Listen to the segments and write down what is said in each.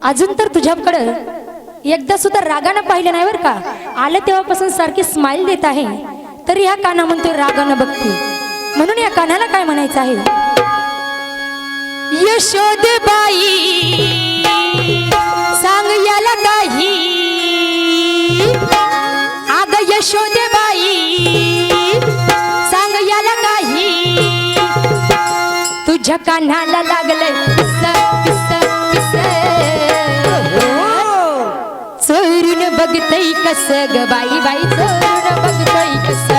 अजून तर तुझ्याकडं एकदा सुद्धा रागानं पाहिलं नाही बरं का? आलं तेव्हापासून सारखी स्माईल देत आहे. तरी ह्या काना म्हणतो रागानं बघते. म्हणून या कानाला काय म्हणायचं आहे? यशोद बाई सांग याला काही. आग यशोद बाई सांग याला काही. तुझ्या कानाला लागलं बघतई कस ग बाई बाई बघतई कस?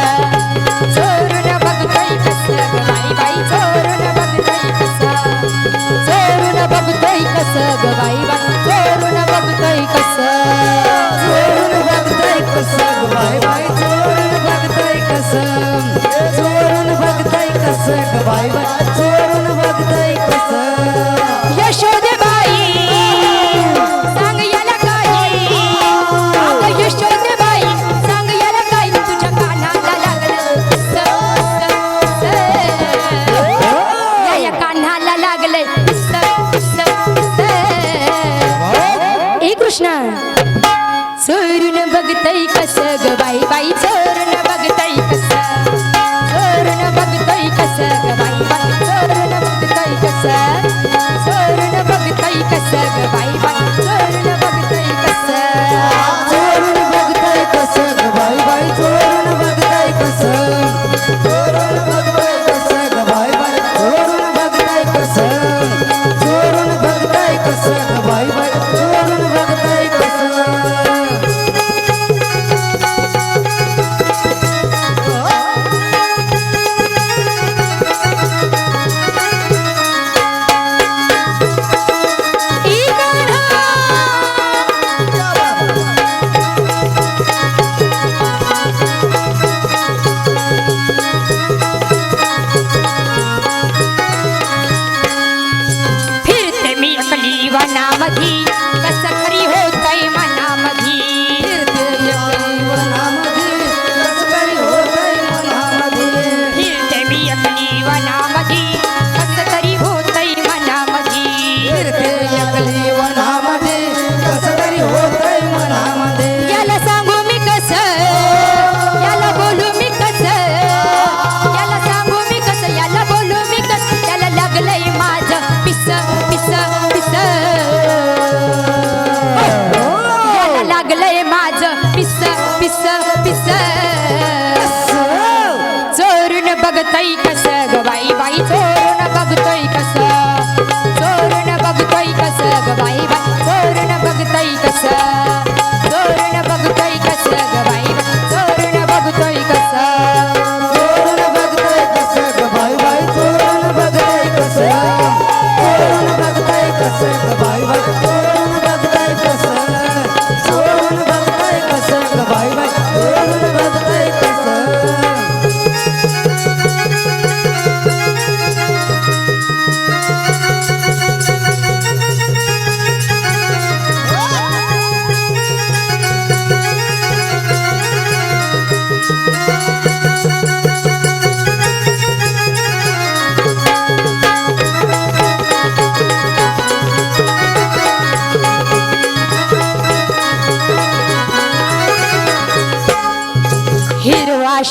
一个，十个，拜拜。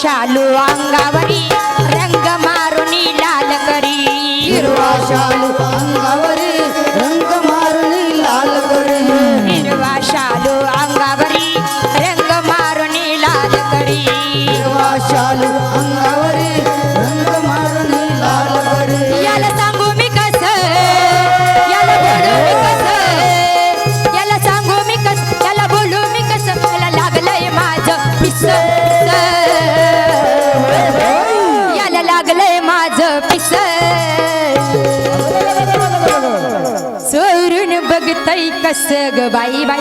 শালু অঙ্গাব কাছে গো বাই বাই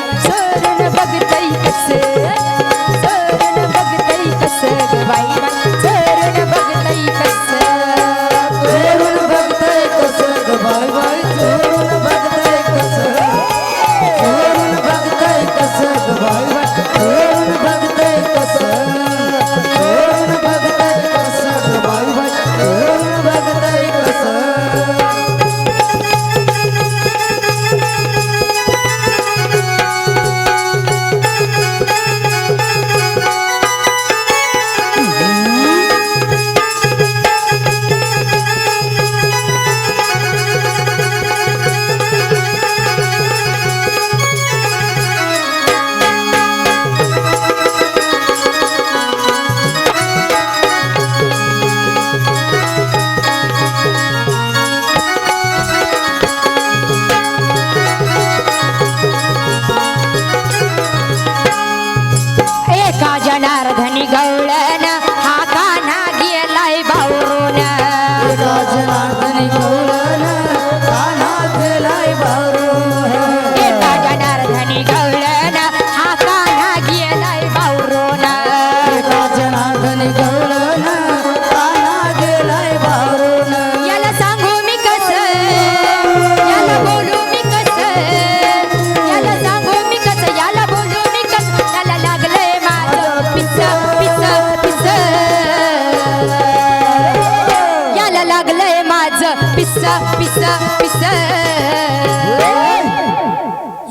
लागलंय माझ. पिस्स पिस पिस.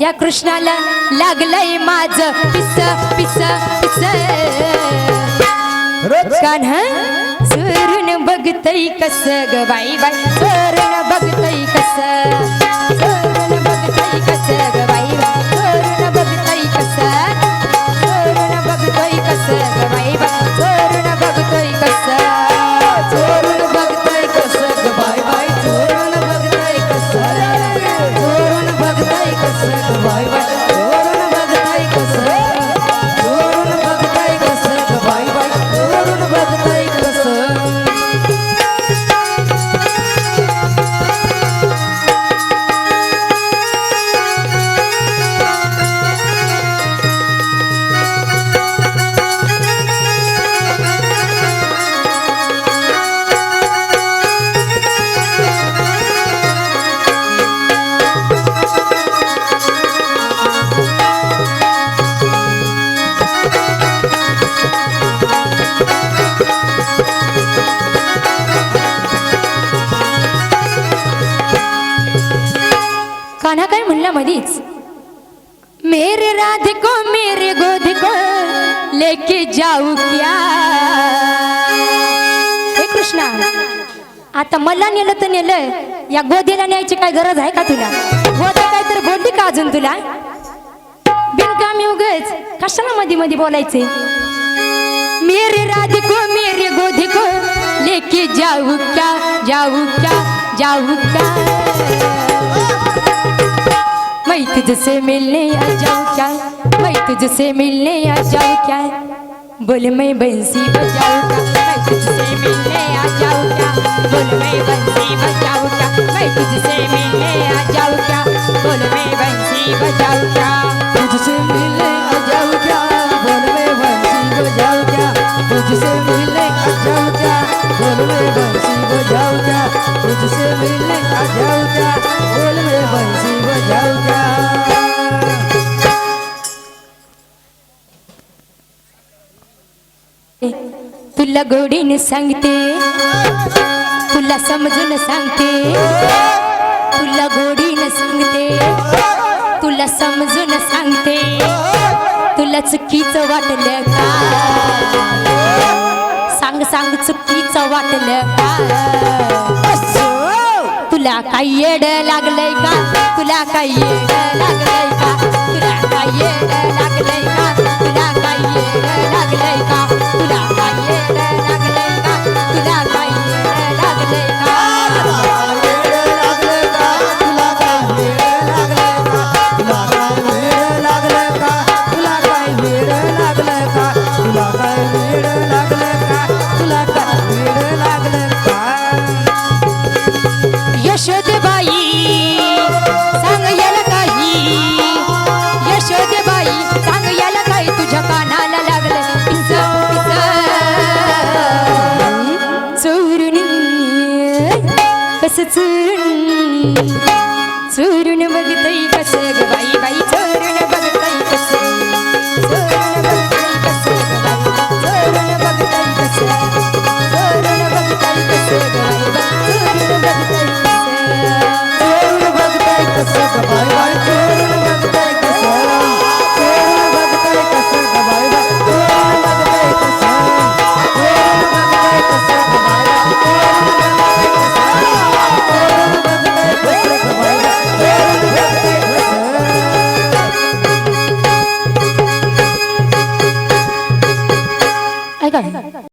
या कृष्णाला लागलंय माझ. पिस्स पिस पिस. कान चोरून बघतय कस ग बाई बाई. चोरून बघतय कसं कान्हा काय म्हणला मधीच. मेरे राधे को मेरे गोधे को लेके जाऊ क्या? हे कृष्णा आता मला नेलं तर नेलं या गोदेला न्यायची काय गरज आहे का तुला? गोदे काय तर बोलली का अजून तुला? बिनकामी उगच. कशाला मध्ये मध्ये बोलायचे? मेरे राधे को मेरे गोधे को लेके जाऊ क्या? जाऊ क्या? जाऊ क्या? मैं तुझसे मिलने आ जाऊं क्या? मैं तुझसे मिलने आ जाऊं क्या? बोल मैं बंसी बजाऊं क्या? मैं तुझसे मिलने आ जाऊं क्या? बोल मैं बंसी बजाऊं क्या? मैं तुझसे मिलने आ जाऊं क्या? बोल मैं बंसी बजाऊं क्या? तुझसे मिलने तुला गोडीने सांगते. तुला समजून सांगते. तुला गोडीने सांगते. तुला समजून सांगते. तुला चुकीचं वाटलं का? सांग सांग चुकीचं वाटलं का? तुला काही येड येड ಬೇಕಾಗಿತ್ತ ಈಗ